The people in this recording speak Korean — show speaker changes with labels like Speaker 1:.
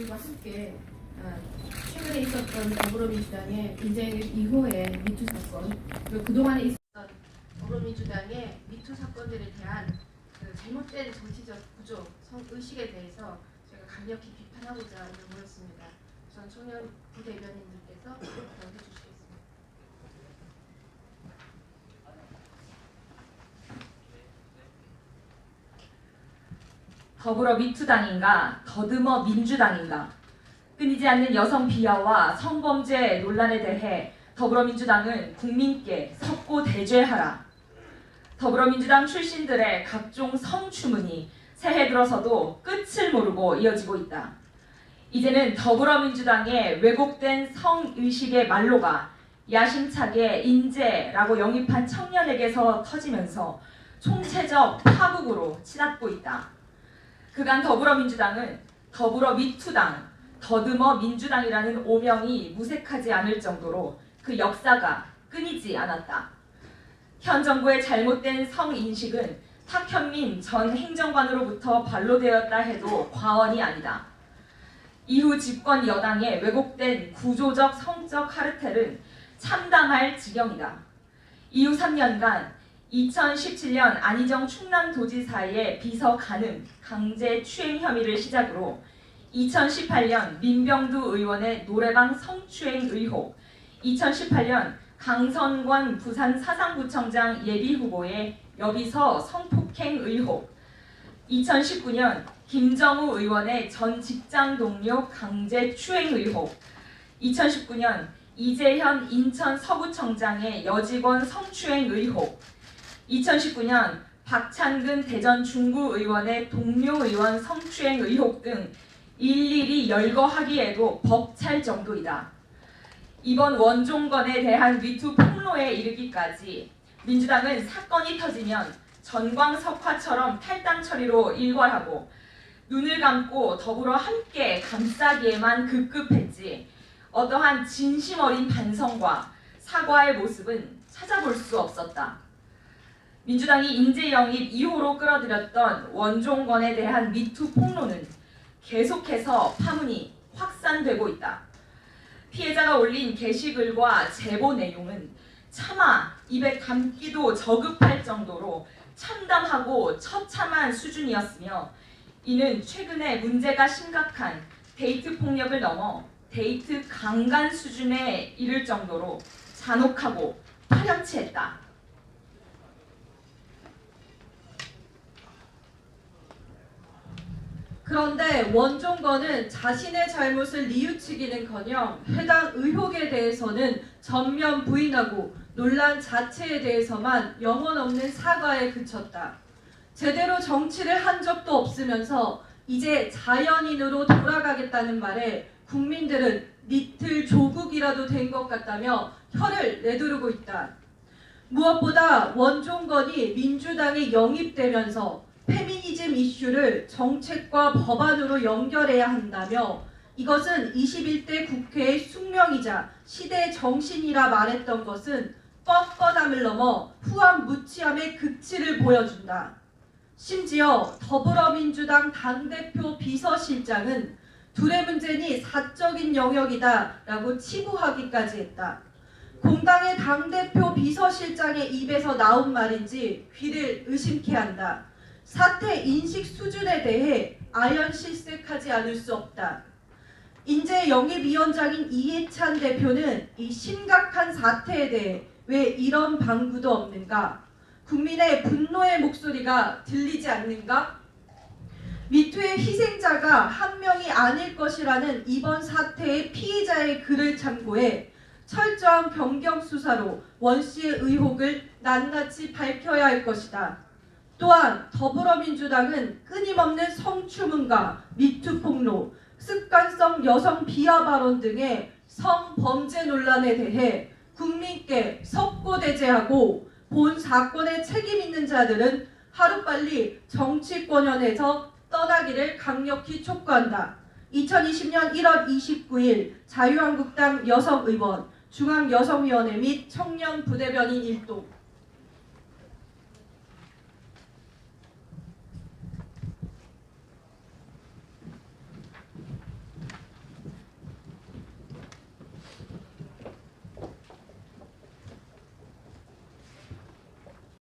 Speaker 1: 그리고 함께 아, 최근에 있었던 더불어민주당의 분쟁 이후의 미투 사건 그리고 그동안에 있었던 더불어민주당의 미투 사건들에 대한 그 잘못된 정치적 구조, 의식에 대해서 제가 강력히 비판하고자 오늘 모였습니다. 전 청년 부대변인님께서 해주시죠.
Speaker 2: 더불어 민주당인가 더듬어 민주당인가 끊이지 않는 여성 비하와 성범죄 논란에 대해 더불어민주당은 국민께 석고 대죄하라. 더불어민주당 출신들의 각종 성추문이 새해 들어서도 끝을 모르고 이어지고 있다. 이제는 더불어민주당의 왜곡된 성의식의 말로가 야심차게 인재라고 영입한 청년에게서 터지면서 총체적 파국으로 치닫고 있다. 그간 더불어민주당은 더불어 미투당, 더듬어 민주당이라는 오명이 무색하지 않을 정도로 그 역사가 끊이지 않았다. 현 정부의 잘못된 성인식은 탁현민 전 행정관으로부터 반로되었다 해도 과언이 아니다. 이후 집권 여당의 왜곡된 구조적 성적 카르텔은 참담할 지경이다. 이후 3년간 2017년 안희정 충남도지사의 비서 간음, 강제 추행 혐의를 시작으로 2018년 민병두 의원의 노래방 성추행 의혹, 2018년 강선관 부산 사상구청장 예비후보의 여비서 성폭행 의혹, 2019년 김정우 의원의 전 직장 동료 강제 추행 의혹, 2019년 이재현 인천 서구청장의 여직원 성추행 의혹, 2019년 박찬근 대전 중구 의원의 동료 의원 성추행 의혹 등 일일이 열거하기에도 벅찰 정도이다. 이번 원종건에 대한 미투 폭로에 이르기까지 민주당은 사건이 터지면 전광석화처럼 탈당 처리로 일괄하고 눈을 감고 더불어 함께 감싸기에만 급급했지 어떠한 진심 어린 반성과 사과의 모습은 찾아볼 수 없었다. 민주당이 인재 영입 2호로 끌어들였던 원종건에 대한 미투 폭로는 계속해서 파문이 확산되고 있다. 피해자가 올린 게시글과 제보 내용은 차마 입에 담기도 저급할 정도로 참담하고 처참한 수준이었으며 이는 최근에 문제가 심각한 데이트 폭력을 넘어 데이트 강간 수준에 이를 정도로 잔혹하고 파렴치했다.
Speaker 3: 그런데 원종건은 자신의 잘못을 뉘우치기는커녕 해당 의혹에 대해서는 전면 부인하고 논란 자체에 대해서만 영혼 없는 사과에 그쳤다. 제대로 정치를 한 적도 없으면서 이제 자연인으로 돌아가겠다는 말에 국민들은 니틀 조국이라도 된 것 같다며 혀를 내두르고 있다. 무엇보다 원종건이 민주당에 영입되면서 페미니즘 이슈를 정책과 법안으로 연결해야 한다며 이것은 21대 국회의 숙명이자 시대의 정신이라 말했던 것은 뻔뻔함을 넘어 후한 무치함의 극치를 보여준다. 심지어 더불어민주당 당대표 비서실장은 둘의 문제니 사적인 영역이다 라고 치부하기까지 했다. 공당의 당대표 비서실장의 입에서 나온 말인지 귀를 의심케 한다. 사태 인식 수준에 대해 아연 실색하지 않을 수 없다. 인재 영입위원장인 이해찬 대표는 이 심각한 사태에 대해 왜 이런 방구도 없는가? 국민의 분노의 목소리가 들리지 않는가? 미투의 희생자가 한 명이 아닐 것이라는 이번 사태의 피해자의 글을 참고해 철저한 변경 수사로 원 씨의 의혹을 낱낱이 밝혀야 할 것이다. 또한 더불어민주당은 끊임없는 성추문과 미투 폭로, 습관성 여성 비하 발언 등의 성범죄 논란에 대해 국민께 석고대죄하고 본 사건에 책임 있는 자들은 하루빨리 정치권연에서 떠나기를 강력히 촉구한다. 2020년 1월 29일 자유한국당 여성의원, 중앙여성위원회 및 청년부대변인 일동